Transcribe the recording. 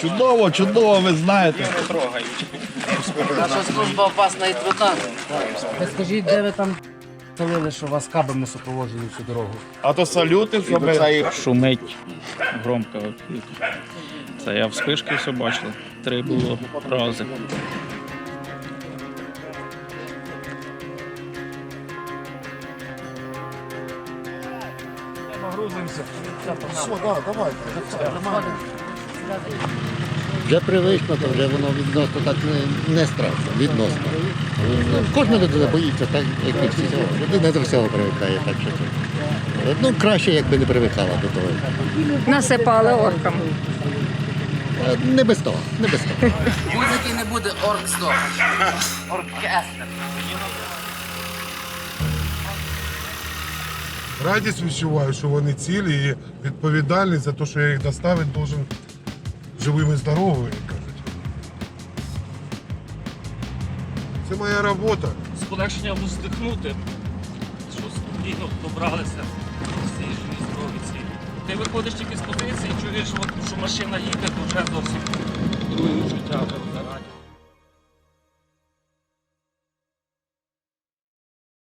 Чудово, чудово, ви знаєте. Наша служба опасна і трудна. Скажіть, де ви там солили, що вас кабами супроводжували всю дорогу? А то салюти зробили. шумить громко. Це я в спишки все бачив. Три було рази. Вже привично, то вже воно відносно так не, не страшно, відносно. Ну, Кожна людина боїться, так як і всі. Людина до всього привикає, так що це. Ну, краще, якби не привикала до того. Насипали оркам. Е, Не без того, не без того. Музики не буде оркстоп. Оркестр. Радість відчуваю, що вони цілі і відповідальність за те, що я їх доставити, должен живими здоровими, як кажуть. Це моя робота. з полегшенням вздихнути, що спокійно добралися всі живі здорові цілі. Ти виходиш тільки з позиції, чуєш, що машина їде, то вже зовсім другий